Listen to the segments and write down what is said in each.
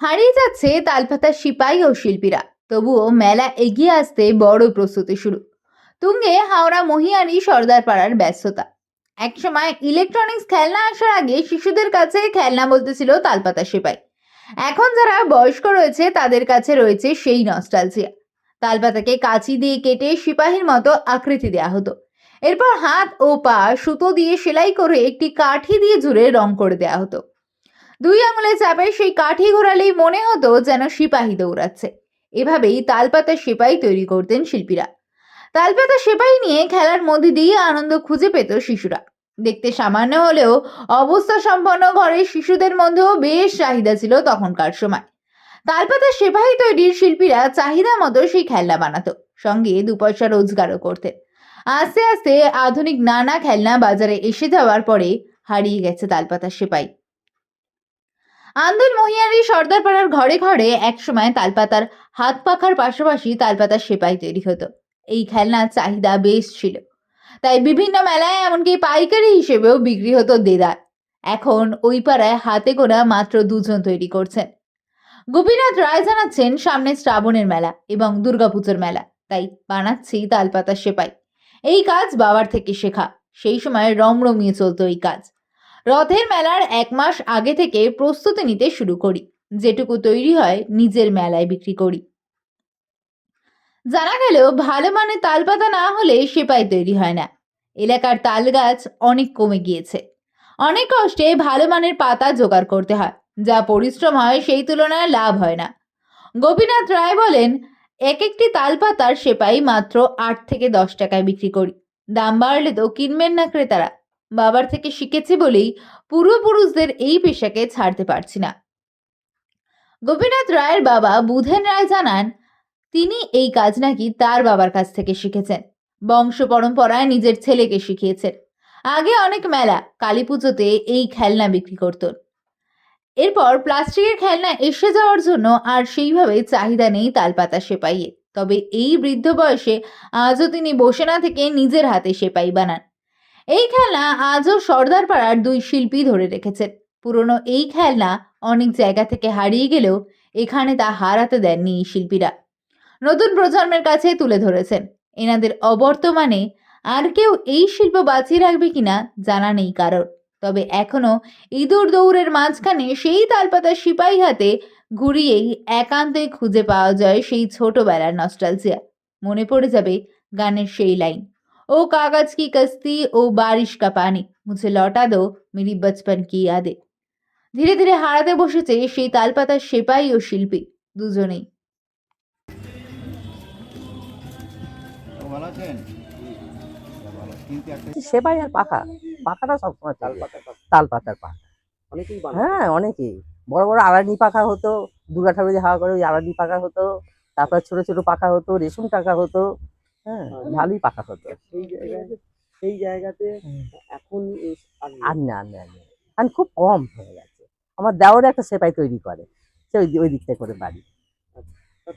হারিয়ে যাচ্ছে তালপাতার সিপাহী ও শিল্পীরা। তবুও মেলা এগিয়ে আসতে বড় প্রস্তুতি শুরু। তুঙ্গে হাওড়া মহিয়ারি সর্দার পাড়ার ব্যস্ততা। একসময় ইলেকট্রনিক্স খেলনা আসার আগে শিশুদের কাছে খেলনা বলতে ছিল তালপাতা সিপাই এখন যারা বয়স্ক রয়েছে, তাদের কাছে রয়েছে সেই নস্টালজিয়া তালপাতাকে কাঁচি দিয়ে কেটে সিপাহীর মতো আকৃতি দেওয়া হতো। এরপর হাত ও পা সুতো দিয়ে সেলাই করে একটি কাঠি দিয়ে জুড়ে রং করে দেওয়া হতো। দুই আঙুলে চাপে সেই কাঠি ঘোরালেই মনে হতো যেন সিপাহি দৌড়াচ্ছে। এভাবেই তালপাতা সেপাই তৈরি করতেন শিল্পীরা। তালপাতা সেপাই নিয়ে খেলার মধ্যে দিয়ে আনন্দ খুঁজে পেত শিশুরা। দেখতে সামান্য হলেও অবস্থা সম্পন্ন ঘরের শিশুদের মধ্যেও বেশ চাহিদা ছিল তখনকার সময়। তালপাতা সেপাহী তৈরির শিল্পীরা চাহিদা মতো সেই খেলনা বানাতো, সঙ্গে দু পয়সা রোজগারও করতেন। আস্তে আস্তে আধুনিক নানা খেলনা বাজারে এসে যাওয়ার পরে হারিয়ে গেছে তালপাতা সেপাই আন্দুল মহিয়ারি সর্দারপাড়ার ঘরে ঘরে একসময় তালপাতার হাত পাখার পাশাপাশি তালপাতার সেপাই তৈরি হতো। এই খেলনার চাহিদা বেশ ছিল। তাই বিভিন্ন মেলায় এমনকি পাইকারি হিসেবেও বিক্রি হতো দেদার। এখন ওই পাড়ায় হাতে গোনা মাত্র দুজন তৈরি করছেন। গোপীনাথ রায় জানাচ্ছেন, সামনে শ্রাবণের মেলা এবং দুর্গাপুজোর মেলা, তাই বানাচ্ছি তালপাতা সেপাই। এই কাজ বাবার থেকে শেখা। সেই সময় রমরমিয়ে চলতো এই কাজ। রথের মেলার এক মাস আগে থেকে প্রস্তুতি নিতে শুরু করি। যেটুকু তৈরি হয় নিজের মেলায় বিক্রি করি। জানা গেল ভালো মানের তালপাতা না হলে সেপাই তৈরি হয় না। এলাকার তাল গাছ অনেক কমে গিয়েছে। অনেক কষ্টে ভালো মানের পাতা জোগাড় করতে হয়, যা পরিশ্রম হয় সেই তুলনায় লাভ হয় না। গোপীনাথ রায় বলেন এক একটি তালপাতার সেপাই মাত্র আট থেকে দশ টাকায় বিক্রি করি। দাম বাড়লে তো কিনবেন না ক্রেতারা। বাবার থেকে শিখেছি বলেই পূর্বপুরুষদের এই পেশাকে ছাড়তে পারছি না। গোপীনাথ রায়ের বাবা বুধেন রায় জানান, তিনি এই কাজ নাকি তার বাবার কাছ থেকে শিখেছেন। বংশ পরম্পরায় নিজের ছেলেকে শিখিয়েছেন। আগে অনেক মেলা, কালী পুজোতে এই খেলনা বিক্রি করতেন। এরপর প্লাস্টিকের খেলনা এসে যাওয়ার জন্য আর সেইভাবে চাহিদা নেই তালপাতা সেপাইয়ে। তবে এই বৃদ্ধ বয়সে আজও তিনি বসে না থেকে নিজের হাতে সেপাই বানান। এই খেলনা আজও সর্দার পাড়ার দুই শিল্পী ধরে রেখেছেন পুরনো এই খেলনা অনেক জায়গা থেকে হারিয়ে গেলেও এখানে তা হারাতে দেননি এই শিল্পীরা। নতুন প্রজন্মের কাছে তুলে ধরেছেন। এনাদের অবর্তমানে আর কেউ এই শিল্প বাঁচিয়ে রাখবে কিনা জানা নেই কারোর। তবে এখনও ইঁদুর দৌড়ের মাঝখানে সেই তালপাতা সিপাহী হাতে ঘুরিয়েই একান্তে খুঁজে পাওয়া যায় সেই ছোটবেলার নস্টালজিয়া মনে পড়ে যাবে গানের সেই লাইন। ও কাগজ কি কস্তি ও বারিশ কা পানি মুঝে লটা দো মেরি বচপন কি ইয়াদে ধীরে ধীরে হারাতে বসেছে সেই তালপাতার সেপাই ও শিল্পী দুজনেই সেবাই আর পাখা পাখাটা সবসময় তাল পাতা তাল পাতার পাখা অনেকেই হ্যাঁ অনেকেই। বড় বড় আড়ানি পাখা হতো দুর্গা ঠাকুর যে হাওয়া করে ওই আড়ানি পাখা হতো তারপর ছোট ছোট পাখা হতো রেশম টাকা হতো। হ্যাঁ। ভালোই পাখা হতো সেই জায়গায় সেই জায়গাতে এখন আর না না খুব কম হয়ে গেছে। আমার দেওয়ার একটা সেপাই তৈরি করে সে ওই ওই দিক থেকে করে বাড়ি।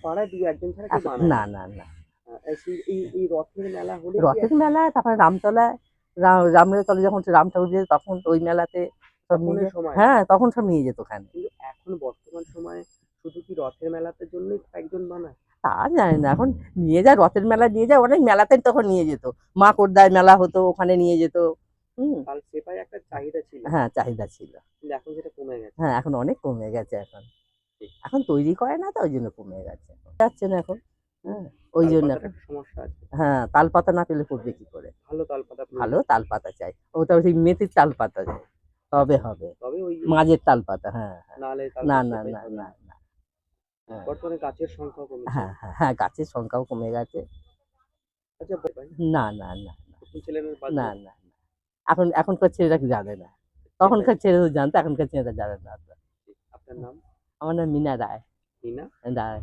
পাড়ায় দু একজন ছাড়া না? না না এই এই রথের মেলা হলে রথের মেলায় তারপরে রামতলায় রাম- রামের তলে যখন রাম ঠাকুর যেত তখন ওই মেলাতে সব নিয়ে সময়? হ্যাঁ তখন সব নিয়ে যেত ওখানে। কিন্তু এখন বর্তমান সময়ে শুধু কি রথের মেলাতে জন্যই একজন বানায়? তা জানি না। এখন নিয়ে যায় রথের মেলা নিয়ে যায় অনেক মেলাতে তখন নিয়ে যেত। মা কোটদায় মেলা হতো ওখানে নিয়ে যেত। হুম। সেপাই একটা চাহিদা ছিল। হ্যাঁ চাহিদা ছিল। এখন সেটা কমে গেছে। হ্যাঁ এখন অনেক কমে গেছে এখন। এখন তৈরি করে না তো ওই জন্য কমে গেছে। যাচ্ছে না এখন। হ্যাঁ ওই জন্য একটা সমস্যা আছে। হ্যাঁ তাল পাতা না পেলে করবে কি করে? ভালো তাল পাতা ভালো তাল পাতা চাই ওই মেথির তাল পাতা চাই। তবে হবে। তবে ওই মাঝের তাল পাতা হ্যাঁ। হ্যাঁ। না না না না। বর্তমানে গাছের সংখ্যা কমে হ্যাঁ হ্যাঁ হ্যাঁ গাছের সংখ্যাও কমে গেছে। আচ্ছা না না না না ছেলেমেয়ের না না না। এখন এখনকার ছেলেরা জানে না? তখনকার ছেলেরা জানতো এখনকার ছেলেরা জানে না। আপনার নাম? আমার নাম মিনা রায়। মিনা? রায়।